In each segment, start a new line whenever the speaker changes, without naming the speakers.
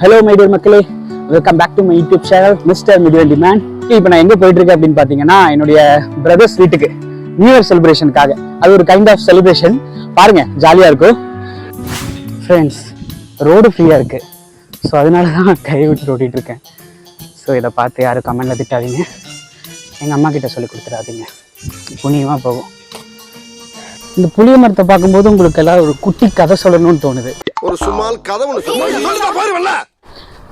Hello my dear மக்களே. Welcome back to my YouTube channel mister medial டிமேன் இப்போ நான் எங்கே போயிட்டு இருக்கேன் அப்படின்னு பார்த்தீங்கன்னா என்னுடைய பிரதர்ஸ் வீட்டுக்கு நியூ இயர் செலிப்ரேஷனுக்காக அது ஒரு கைண்ட் ஆஃப் செலிப்ரேஷன் பாருங்க ஜாலியாக இருக்கும். ஃப்ரெண்ட்ஸ் ரோடு ஃப்ரீயாக இருக்குது ஸோ அதனால தான் கை விட்டு ஓட்டிகிட்டு இருக்கேன் ஸோ இதை பார்த்து யாரும் கமெண்டில் திட்டாதீங்க. எங்கள் அம்மா கிட்ட சொல்லி கொடுத்துடாதீங்க. புண்ணியமாக போகும். இந்த புளிய மரத்தை பார்க்கும்போது உங்களுக்கு எல்லாம் ஒரு குட்டி கதை சொல்லணும்னு தோணுது.
ஒரு சும்மால் கதை ஒன்று சொல்லுங்க பாருவல்ல.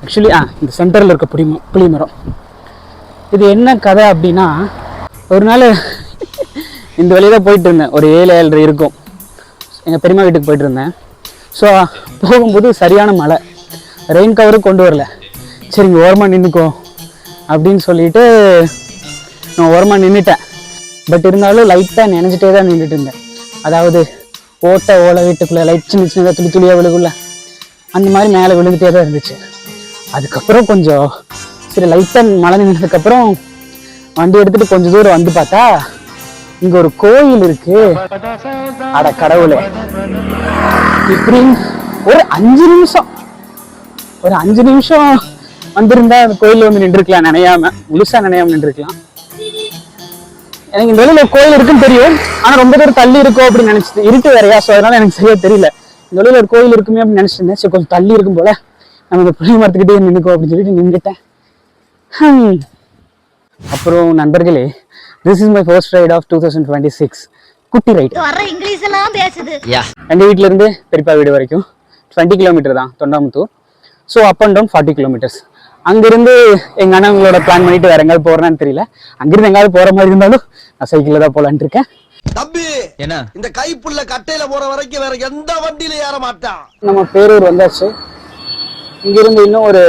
ஆக்சுவலி ஆ இந்த சென்டரில் இருக்க புளி ம- புளி மரம். இது என்ன கதை அப்படின்னா ஒரு நாள் இந்த வழியில போயிட்டு இருந்தேன். ஒரு ஏழு ஏழரை இருக்கும். எங்கள் பெரியம்மா வீட்டுக்கு போயிட்டு இருந்தேன். ஸோ போகும்போது சரியான மழை. ரெயின் கவரும் கொண்டு வரல. சரி இங்கே ஓரமாக நின்றுக்கோ அப்படின்னு சொல்லிட்டு நான் ஓரமாக நின்றுட்டேன் பட் இருந்தாலும் லைட்டாக நினைஞ்சிட்டே தான் நின்றுட்டு இருந்தேன். அதாவது ஓட்ட ஓலை வீட்டுக்குள்ளே லைட் சின்ன சின்னதாக துளி துளியாக விழுகுள்ள அந்த மாதிரி மேலே விழுந்துகிட்டே தான் இருந்துச்சு. அதுக்கப்புறம் கொஞ்சம் சரி லைட்டாக மழை நின்றதுக்கப்புறம் வண்டி எடுத்துட்டு கொஞ்சம் தூரம் வந்து பார்த்தா இங்க ஒரு கோயில் இருக்கு. அட கடவுளே. இப்படி ஒரு அஞ்சு நிமிஷம். ஒரு அஞ்சு நிமிஷம் வந்திருந்தா அந்த கோயில்ல வந்து நின்றுருக்கலாம் நினையாம. முழுசா நினையாம நின்றுருக்கலாம். எனக்கு இந்த வெளியில ஒரு கோயில் இருக்குன்னு தெரியும். ஆனா ரொம்ப தூரம் தள்ளி இருக்கும் அப்படின்னு நினைச்சிட்டு இருட்டு வேறையா? ஸோ அதனால எனக்கு சரியா தெரியல. இந்த வெளியில ஒரு கோயில் இருக்குமே அப்படின்னு நினைச்சிட்டு இருந்தேன். சரி கொஞ்சம் தள்ளி இருக்கும் போல. நம்ம இந்த புளிய மரத்துக்கிட்டே நின்னுக்கோ அப்படின்னு சொல்லிட்டு நின்றுட்டேன் ஹம். அப்புறம் நண்பர்களே this is my first ride of two thousand twenty six குட்டி ரைட்
வர்ற இங்கிலீஷ் எல்லாம் பேசுது.
எங்கள் வீட்ல இருந்து பெரியப்பா வீடு வரைக்கும். டுவெண்ட்டி கிலோமீட்டர் தான் Thondamuthur. So up and down forty kilometres அங்கிருந்து எங்க அண்ணங்களோட பிளான் பண்ணிட்டு வேற எங்காவது போறேன்னு தெரியல. அங்கிருந்து எங்காவது போற மாதிரி இருந்தாலும் நான் சைக்கிளில் தான் போலான்ட்டு இருக்கேன்.
தம்பி
என்ன?
இந்த கைப்புள்ள கட்டையில போற வரைக்கும் வேற எந்த வண்டியில ஏற மாட்டான்.
நம்ம பேரூர் வந்தாச்சு. இங்கிருந்து இன்னும் ஒரு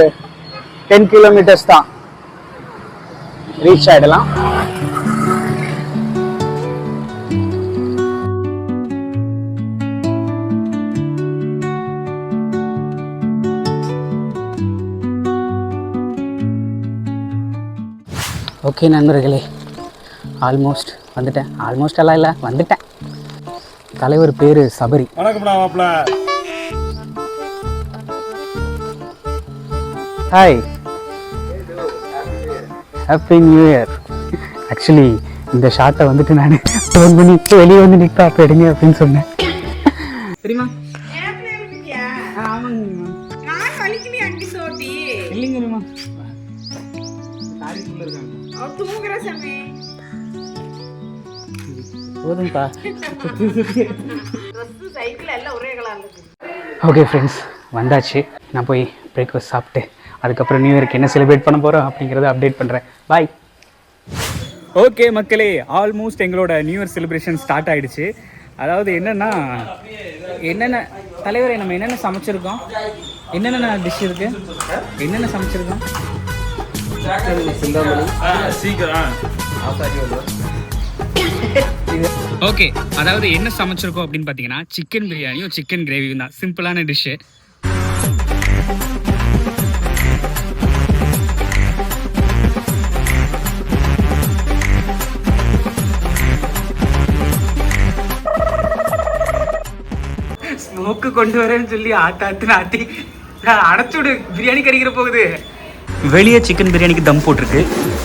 டென் கிலோமீட்டர்ஸ் தான். ரீச் ஆயிடலாம். ஓகே நண்பர்களே. ஆல்மோஸ்ட் வந்துட்டேன். ஆல்மோஸ்ட் எல்லாம் இல்லை வந்துட்டேன். தலைவர் பேர் Sabari. Hi happy new year actually இந்த ஷார்ட்டை வந்துட்டு நான் ஃபோன் பண்ணி வெளியே வந்து நிற்பா அப்போ எடுங்க அப்படின்னு சொன்னேன். தெரியுமா?
நான் வலிக்கலையே அங்கி சோட்டி
இல்லைங்கம்மா
அவ தூங்குற சாமி
போதும்ப்பா
ட்ரெஸ் சைக்கிள் எல்லாம் ஒரே கலர்ல இருக்கு
ஓகே ஃப்ரெண்ட்ஸ் வந்தாச்சு. நான் போய் பிரேக்ஃபாஸ்ட் சாப்பிட்டு அதுக்கப்புறம் நியூ இயர்க்கு என்ன செலிப்ரேட் பண்ண போகிறோம் அப்படிங்கிறத அப்டேட் பண்ணுறேன் பாய் ஓகே மக்களே ஆல்மோஸ்ட் எங்களோட நியூ இயர் செலிப்ரேஷன் ஸ்டார்ட் ஆயிடுச்சு. அதாவது என்னென்னா என்னென்ன தலைவரை நம்ம என்னென்ன சமைச்சிருக்கோம்? என்னென்ன டிஷ் இருக்கு? என்னென்ன சமைச்சிருக்கோம்? ஓகே அதாவது என்ன சமைச்சிருக்கோம் அப்படின்னு பார்த்தீங்கன்னா சிக்கன் பிரியாணியும் சிக்கன் கிரேவியும் தான். சிம்பிளான டிஷ்ஷு ஸ்மோக்கு கொண்டு வரேன்னு சொல்லி ஆட்டாத்து ஆட்டி அடைச்சுடு பிரியாணி கறிக்கிற போகுது. வெளியே சிக்கன் பிரியாணிக்கு தம் போட்டிருக்கு.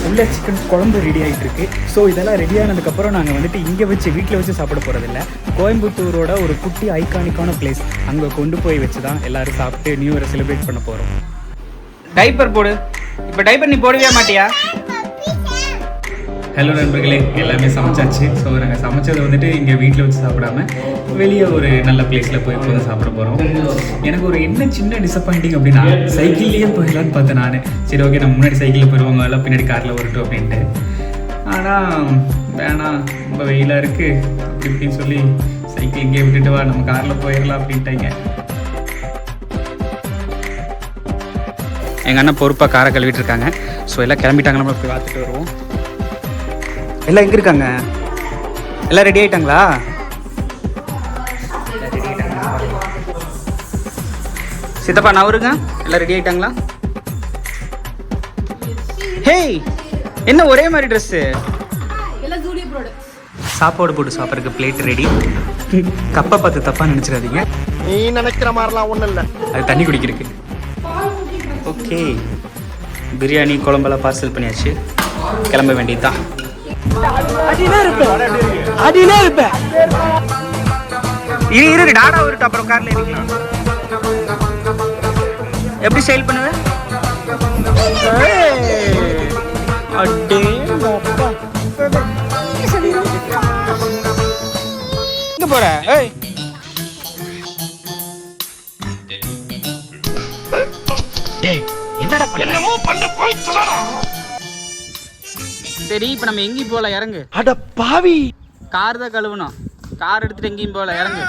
உள்ள சிக்கன் குழம்பு ரெடி ஆகிட்டு இருக்கு ஸோ இதெல்லாம் ரெடி ஆனதுக்கப்புறம் நாங்கள் வந்துட்டு இங்கே வச்சு வீட்டில் வச்சு சாப்பிட போகிறதில்ல கோயம்புத்தூரோட ஒரு குட்டி ஐகானிக்கான பிளேஸ் அங்கே கொண்டு போய் வச்சு தான் எல்லாரும் சாப்பிட்டு நியூ இயரை செலிப்ரேட் பண்ண போகிறோம் டைப்பர் போடு. இப்போ டைப்பர் நீ போடவே மாட்டியா? ஹலோ நண்பர்களே எல்லாமே சமைச்சாச்சு. ஸோ நாங்கள் சமைச்சது வந்துட்டு இங்கே வீட்டில் வச்சு சாப்பிடாம வெளியே ஒரு நல்ல பிளேஸில் போய் இப்போ சாப்பிட போகிறோம் எனக்கு ஒரு என்ன சின்ன டிசப்பாயிண்டிங் அப்படின்னா சைக்கிள்லேயே போயிடலான்னு பார்த்தேன் நான். சரி ஓகே நம்ம முன்னாடி சைக்கிளில் போயிடுவாங்க எல்லாம் பின்னாடி காரில் வரட்டும் அப்படின்ட்டு. ஆனால் வேணாம் ரொம்ப வெயிலாக இருக்குது அப்படி இப்படின்னு சொல்லி சைக்கிள் இங்கே விட்டுட்டு வா நம்ம காரில் போயிடலாம் அப்படின்ட்டாங்க. எங்கள் அண்ணன் பொறுப்பாக காரை கழுவிட்டு இருக்காங்க. ஸோ எல்லாம் கிளம்பிட்டாங்க நம்ம போய் பார்த்துட்டு வருவோம். எல்லாம் எங்கே இருக்காங்க? எல்லாம் ரெடி ஆயிட்டாங்களா? சித்தப்பா நவருங்க எல்லாம் ரெடி ஆயிட்டாங்களா?
ஹேய் என்ன ஒரே மாதிரி ட்ரெஸ்ஸு சாப்பாடு போட்டு சாப்பிட்றதுக்கு பிளேட் ரெடி கப்பை பார்த்து தப்பாக நினச்சிடாதீங்க.
நீ நினைக்கிற மாதிரிலாம் ஒண்ணும் இல்ல.
அது தண்ணி குடிக்கிறதுக்கு. ஓகே பிரியாணி குழம்பெல்லாம் பார்சல் பண்ணியாச்சு. கிளம்ப வேண்டியதுதான். இரு இரு டாடா வருட்டு அப்புறம் கார்ல எப்படி சேல் பண்ணுவேன் அடே எங்க போற? ஏய். சரி இப்போ நம்ம எங்கேயும் போகல இறங்கு.
அட பாவி.
கார் தான் கழுவணும். கார் எடுத்துட்டு எங்கேயும் போகல இறங்கு.